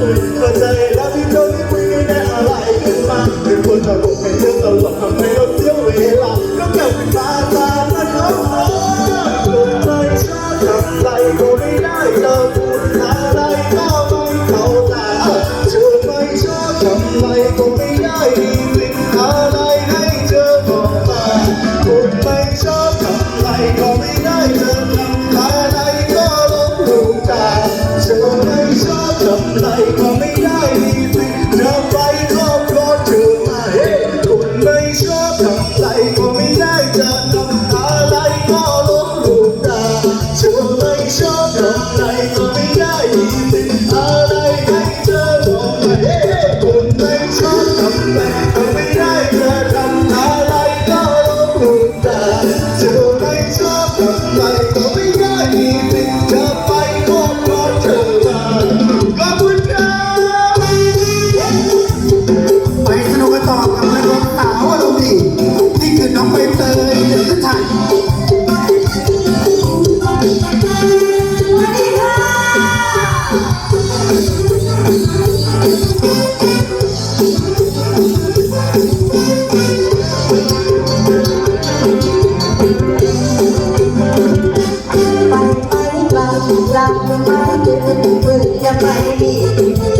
ตื่นก็ใจแล้วที่เธอไม่คุยได้อะไรขึ้นมาหรืคนจะบอกเป็นเรื่องทำให้เราเสียเวก็เก็บเป็นตาตามันร้องร้องลงใจชาติใจกูไม่ได้เจอพูดอะไรก็ไม่เข้าใจเชื่ไม่ชอบทำไมกูไม่ได้ดีสิ่งอะไรให้เธอมากูไม่ชอบทำไมก็ไม่ได้ 从来不。 ไปไปไปลำไปเพื่อจะไป